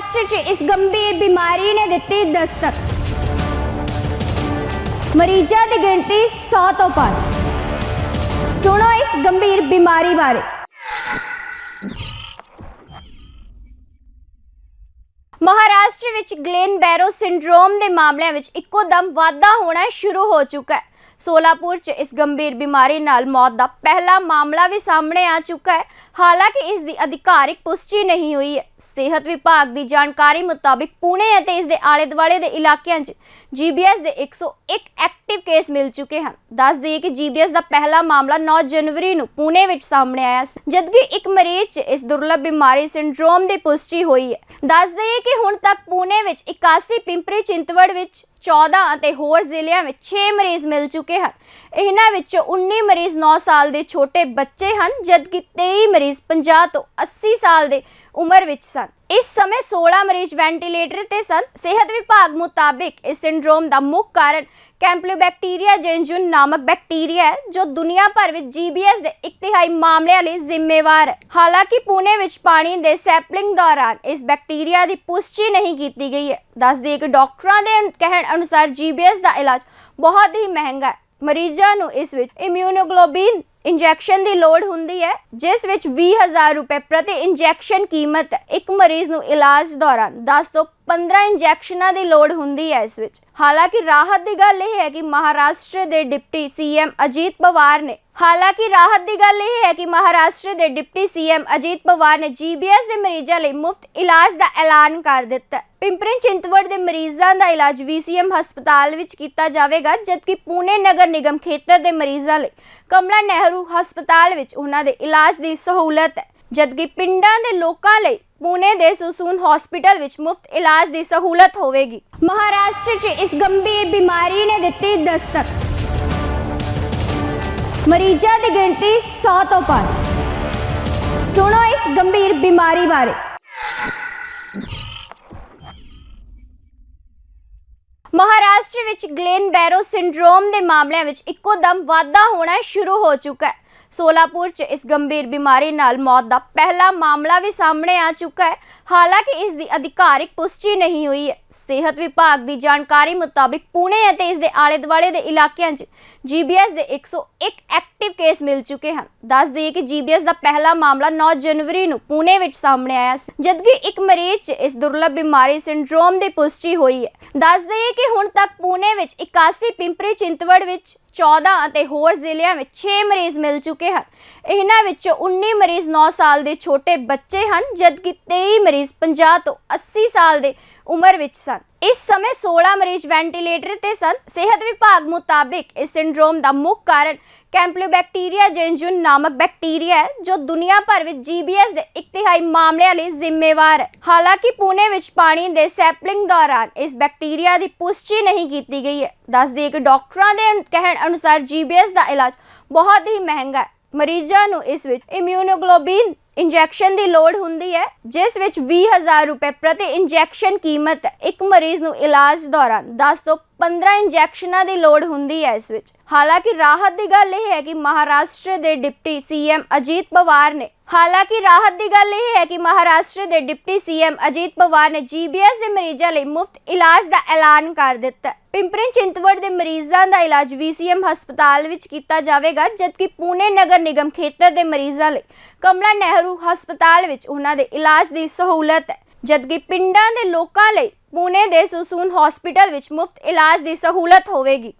ਮਹਾਰਾਸ਼ਟਰ 'ਚ ਇਸ ਗੰਭੀਰ ਬਿਮਾਰੀ ਨੇ ਦਿੱਤੀ ਦਸਤਕ। ਮਰੀਜ਼ਾਂ ਦੀ ਗਿਣਤੀ 100 ਤੋਂ ਪਾਰ ਸੁਣੋ ਇਸ ਗੰਭੀਰ ਬਿਮਾਰੀ ਬਾਰੇ। ਮਹਾਰਾਸ਼ਟਰ ਵਿੱਚ ਗਲੇਨ ਬੈਰੋ ਸਿੰਡਰੋਮ ਦੇ ਮਾਮਲਿਆਂ ਵਿੱਚ ਇੱਕੋ ਦਮ ਵਾਧਾ ਹੋਣਾ ਸ਼ੁਰੂ ਹੋ ਚੁੱਕਾ ਹੈ। ਸੋਲਾਪੁਰ 'ਚ ਇਸ ਗੰਭੀਰ ਬਿਮਾਰੀ ਨਾਲ ਮੌਤ ਦਾ ਪਹਿਲਾ ਮਾਮਲਾ ਵੀ ਸਾਹਮਣੇ ਆ ਚੁੱਕਾ ਹੈ। ਹਾਲਾਂਕਿ ਇਸ ਦੀ ਅਧਿਕਾਰਿਕ ਪੁਸ਼ਟੀ ਨਹੀਂ ਹੋਈ ਹੈ। ਸਿਹਤ ਵਿਭਾਗ ਦੀ ਜਾਣਕਾਰੀ ਮੁਤਾਬਿਕ ਪੁਣੇ ਅਤੇ ਇਸ ਦੇ ਆਲੇ-ਦੁਆਲੇ ਦੇ ਇਲਾਕਿਆਂ 'ਚ ਜੀਬੀਐਸ ਦੇ 101 ਐਕਟਿਵ ਕੇਸ ਮਿਲ ਚੁੱਕੇ ਹਨ। ਦੱਸ ਦਈਏ ਕਿ ਜੀਬੀਐਸ ਦਾ ਪਹਿਲਾ ਮਾਮਲਾ 9 ਜਨਵਰੀ ਨੂੰ ਪੁਣੇ ਵਿੱਚ ਸਾਹਮਣੇ ਆਇਆ ਸੀ, ਜਦਕਿ ਇੱਕ ਮਰੀਜ਼ 'ਚ ਇਸ ਦੁਰਲਭ ਬਿਮਾਰੀ ਸਿੰਡਰੋਮ ਦੀ ਪੁਸ਼ਟੀ ਹੋਈ ਹੈ। ਦੱਸ ਦਈਏ ਕਿ ਹੁਣ ਤੱਕ ਪੁਣੇ ਵਿੱਚ 81 ਪਿੰਪਰੀ ਚਿੰਤਵੜ ਵਿੱਚ 14 ਅਤੇ ਹੋਰ ਜ਼ਿਲ੍ਹਿਆਂ ਵਿੱਚ 6 ਮਰੀਜ਼ ਮਿਲ ਚੁੱਕੇ ਹਨ। ਇਹਨਾਂ ਵਿੱਚੋਂ 19 ਮਰੀਜ਼ 9 ਸਾਲ ਦੇ ਛੋਟੇ ਬੱਚੇ ਹਨ, ਜਦਕਿ 23 ਮਰੀਜ਼ 50 ਤੋਂ 80 ਸਾਲ ਦੇ ਉਮਰ ਵਿੱਚ ਸਨ। ਇਸ ਸਮੇਂ 16 ਮਰੀਜ਼ ਵੈਂਟੀਲੇਟਰ ਤੇ ਸਨ। ਸਿਹਤ ਵਿਭਾਗ ਮੁਤਾਬਿਕ ਇਸ ਸਿੰਡਰੋਮ ਦਾ ਮੁੱਖ ਕਾਰਨ ਕੈਂਪਲੋਬੈਕਟੀਰੀਆ ਜੈਂਜੂਨ ਨਾਮਕ ਬੈਕਟੀਰੀਆ ਹੈ, ਜੋ ਦੁਨੀਆ ਭਰ ਵਿੱਚ ਜੀਬੀਐਸ ਦੇ ਇੱਕ ਮਾਮਲਿਆਂ ਲਈ ਜ਼ਿੰਮੇਵਾਰ ਹੈ। ਹਾਲਾਂਕਿ ਪੁਣੇ ਵਿੱਚ ਪਾਣੀ ਦੇ ਸੈਪਲਿੰਗ ਦੌਰਾਨ ਇਸ ਬੈਕਟੀਰੀਆ ਦੀ ਪੁਸ਼ਟੀ ਨਹੀਂ ਕੀਤੀ ਗਈ ਹੈ। ਦੱਸ ਦਈਏ ਕਿ ਡਾਕਟਰਾਂ ਦੇ ਕਹਿਣ ਅਨੁਸਾਰ ਜੀਬੀਐਸ ਦਾ ਇਲਾਜ ਬਹੁਤ ਹੀ ਮਹਿੰਗਾ ਹੈ। ਮਰੀਜ਼ਾਂ ਨੂੰ ਇਸ ਵਿੱਚ ਇਮਿਊਨੋਗਲੋਬਿਨ ਇੰਜੈਕਸ਼ਨ ਦੀ ਲੋੜ ਹੁੰਦੀ ਹੈ, ਜਿਸ ਵਿੱਚ 20000 ਰੁਪਏ ਪ੍ਰਤੀ ਇੰਜੈਕਸ਼ਨ ਕੀਮਤ ਹੈ। ਇੱਕ ਮਰੀਜ਼ ਨੂੰ ਇਲਾਜ ਦੌਰਾਨ 10 ਤੋਂ 15 ਇੰਜੈਕਸ਼ਨਾਂ ਦੀ ਲੋੜ ਹੁੰਦੀ ਹੈ ਇਸ ਵਿੱਚ। ਹਾਲਾਂਕਿ ਰਾਹਤ ਦੀ ਗੱਲ ਇਹ ਹੈ ਕਿ ਮਹਾਰਾਸ਼ਟਰ ਦੇ ਡਿਪਟੀ ਸੀਐਮ ਅਜੀਤ ਪਵਾਰ ਨੇ ਹਾਲਾਂਕਿ ਰਾਹਤ ਦੀ ਗੱਲ ਇਹ ਹੈ ਕਿ ਮਹਾਰਾਸ਼ਟਰ ਦੇ ਡਿਪਟੀ ਸੀਐਮ ਅਜੀਤ ਪਵਾਰ ਨੇ ਜੀਬੀਐਸ ਦੇ ਮਰੀਜ਼ਾਂ ਲਈ ਮੁਫਤ ਇਲਾਜ ਦਾ ਐਲਾਨ ਕਰ ਦਿੱਤਾ ਹੈ। ਚਿੰਤਵੜ ਦੇ ਮਰੀਜ਼ਾਂ ਦਾ ਇਲਾਜ ਵੀਸੀਐਮ ਹਸਪਤਾਲ ਵਿੱਚ ਕੀਤਾ ਜਾਵੇਗਾ, ਜਦਕਿ ਪੁਣੇ ਨਗਰ ਨਿਗਮ ਖੇਤਰ ਦੇ ਮਰੀਜ਼ਾਂ ਲਈ ਕਮਲਾ ਨਹਿਰੂ ਹਸਪਤਾਲ ਵਿੱਚ ਉਹਨਾਂ ਦੇ ਇਲਾਜ ਦੀ ਸਹੂਲਤ ਹੈ ਜਦਕਿ ਪਿੰਡਾਂ ਦੇ ਲੋਕਾਂ ਲਈ ਪੁਣੇ ਦੇ ਸੁਸੂਨ ਹਸਪੀਟਲ ਵਿੱਚ ਮੁਫਤ ਇਲਾਜ ਦੀ ਸਹੂਲਤ ਹੋਵੇਗੀ ਮਹਾਰਾਸ਼ਟਰ 'ਚ ਇਸ ਗੰਭੀਰ ਬਿਮਾਰੀ ਨੇ ਦਿੱਤੀ ਦਸਤਕ ਮਰੀਜ਼ਾਂ ਦੀ ਗਿਣਤੀ 100 ਤੋਂ ਪਾਰ ਸੁਣੋ ਇਸ ਗੰਭੀਰ ਬਿਮਾਰੀ ਬਾਰੇ। ਮਹਾਰਾਸ਼ਟਰ ਵਿੱਚ ਗਲੇਨ ਬੈਰੋ ਸਿੰਡਰੋਮ ਦੇ ਮਾਮਲਿਆਂ ਵਿੱਚ ਇੱਕੋ ਦਮ ਵਾਧਾ ਹੋਣਾ ਸ਼ੁਰੂ ਹੋ ਚੁੱਕਾ ਹੈ। ਸੋਲਾਪੁਰ 'ਚ ਇਸ ਗੰਭੀਰ ਬਿਮਾਰੀ ਨਾਲ ਮੌਤ ਦਾ ਪਹਿਲਾ ਮਾਮਲਾ ਵੀ ਸਾਹਮਣੇ ਆ ਚੁੱਕਾ ਹੈ। ਹਾਲਾਂਕਿ ਇਸ ਦੀ ਅਧਿਕਾਰਿਕ ਪੁਸ਼ਟੀ ਨਹੀਂ ਹੋਈ ਹੈ। ਸਿਹਤ ਵਿਭਾਗ ਦੀ ਜਾਣਕਾਰੀ ਮੁਤਾਬਿਕ ਪੁਣੇ ਅਤੇ ਇਸ ਦੇ ਆਲੇ-ਦੁਆਲੇ ਦੇ ਇਲਾਕਿਆਂ 'ਚ ਜੀਬੀਐਸ ਦੇ 101 ਐਕਟਿਵ ਕੇਸ ਮਿਲ ਚੁੱਕੇ ਹਨ। ਦੱਸ ਦਈਏ ਕਿ ਜੀਬੀਐਸ ਦਾ ਪਹਿਲਾ ਮਾਮਲਾ 9 ਜਨਵਰੀ ਨੂੰ ਪੁਣੇ ਵਿੱਚ ਸਾਹਮਣੇ ਆਇਆ ਸੀ। ਜਦਕਿ ਇੱਕ ਮਰੀਜ਼ 'ਚ ਇਸ ਦੁਰਲਭ ਬਿਮਾਰੀ ਸਿੰਡਰੋਮ ਦੀ ਪੁਸ਼ਟੀ ਹੋਈ ਹੈ। ਦੱਸ ਦਈਏ ਕਿ ਹੁਣ ਤੱਕ ਪੁਣੇ ਵਿੱਚ 81 ਪਿੰਪਰੀ ਚਿੰਤਵੜ ਵਿੱਚ 14 ਅਤੇ ਹੋਰ ਜ਼ਿਲ੍ਹਿਆਂ ਵਿੱਚ 6 ਮਰੀਜ਼ ਮਿਲ ਚੁੱਕੇ ਹਨ। ਇਹਨਾਂ ਵਿੱਚੋਂ 19 ਮਰੀਜ਼ 9 ਸਾਲ ਦੇ ਛੋਟੇ ਬੱਚੇ ਹਨ, ਜਦਕਿ 23 ਮਰੀਜ਼ 50 ਤੋਂ 80 ਸਾਲ ਦੇ ਉਮਰ ਵਿੱਚ ਸਨ। ਇਸ ਸਮੇਂ 16 ਮਰੀਜ਼ ਵੈਂਟੀਲੇਟਰ ਤੇ ਸਨ। ਸਿਹਤ ਵਿਭਾਗ ਮੁਤਾਬਿਕ ਇਸ ਸਿੰਡਰੋਮ ਦਾ ਮੁੱਖ ਕਾਰਨ ਕੈਂਪਲੋਬੈਕਟੀਰੀਆ ਜੈਂਜੂਨ ਨਾਮਕ ਬੈਕਟੀਰੀਆ ਹੈ, ਜੋ ਦੁਨੀਆ ਭਰ ਵਿੱਚ ਜੀਬੀਐਸ ਦੇ ਇੱਕ ਤਿਹਾਈ ਮਾਮਲਿਆਂ ਲਈ ਜ਼ਿੰਮੇਵਾਰ ਹੈ। ਹਾਲਾਂਕਿ ਪੁਣੇ ਵਿੱਚ ਪਾਣੀ ਦੇ ਸੈਪਲਿੰਗ ਦੌਰਾਨ ਇਸ ਬੈਕਟੀਰੀਆ ਦੀ ਪੁਸ਼ਟੀ ਨਹੀਂ ਕੀਤੀ ਗਈ ਹੈ। ਦੱਸ ਦਈਏ ਕਿ ਡਾਕਟਰਾਂ ਦੇ ਕਹਿਣ ਅਨੁਸਾਰ ਜੀਬੀਐਸ ਦਾ ਇਲਾਜ ਬਹੁਤ ਹੀ ਮਹਿੰਗਾ ਹੈ। ਮਰੀਜ਼ਾਂ ਨੂੰ ਇਸ ਵਿੱਚ ਇਮਿਊਨੋਗਲੋਬਿਨ ਇੰਜੈਕਸ਼ਨ ਦੀ ਲੋੜ ਹੁੰਦੀ ਹੈ, ਜਿਸ ਵਿੱਚ 20000 ਰੁਪਏ ਪ੍ਰਤੀ ਇੰਜੈਕਸ਼ਨ ਕੀਮਤ ਹੈ। ਇੱਕ ਮਰੀਜ਼ ਨੂੰ ਇਲਾਜ ਦੌਰਾਨ 10 ਤੋਂ 15 ਇੰਜੈਕਸ਼ਨਾਂ ਦੀ ਲੋੜ ਹੁੰਦੀ ਹੈ ਇਸ ਵਿੱਚ। ਹਾਲਾਂਕਿ ਰਾਹਤ ਦੀ ਗੱਲ ਇਹ ਹੈ ਕਿ ਮਹਾਰਾਸ਼ਟਰ ਦੇ ਡਿਪਟੀ ਸੀਐਮ ਅਜੀਤ ਪਵਾਰ ਨੇ ਹਾਲਾਂਕਿ ਰਾਹਤ ਦੀ ਗੱਲ ਇਹ ਹੈ ਕਿ ਮਹਾਰਾਸ਼ਟਰ ਦੇ ਡਿਪਟੀ ਸੀਐਮ ਅਜੀਤ ਪਵਾਰ ਨੇ ਜੀਬੀਐਸ ਦੇ ਮਰੀਜ਼ਾਂ ਲਈ ਮੁਫਤ ਇਲਾਜ ਦਾ ਐਲਾਨ ਕਰ ਦਿੱਤਾ। ਹੈ ਪਿੰਪਰੀ ਚਿੰਤਵੜ ਦੇ ਮਰੀਜ਼ਾਂ ਦਾ ਇਲਾਜ ਵੀਸੀਐਮ ਹਸਪਤਾਲ ਵਿੱਚ ਕੀਤਾ ਜਾਵੇਗਾ, ਜਦਕਿ ਪੁਣੇ ਨਗਰ ਨਿਗਮ ਖੇਤਰ ਦੇ ਮਰੀਜ਼ਾਂ ਲਈ ਕਮਲਾ ਨਹਿਰੂ ਹਸਪਤਾਲ ਵਿੱਚ ਉਹਨਾਂ ਦੇ ਇਲਾਜ ਦੀ ਸਹੂਲਤ ਹੈ। ਜਦਕਿ ਪਿੰਡਾਂ ਦੇ ਲੋਕਾਂ ਲਈ ਪੁਣੇ ਦੇ ਸੁਸੂਨ ਹਸਪੀਟਲ ਵਿੱਚ ਮੁਫਤ ਇਲਾਜ ਦੀ ਸਹੂਲਤ ਹੋਵੇਗੀ।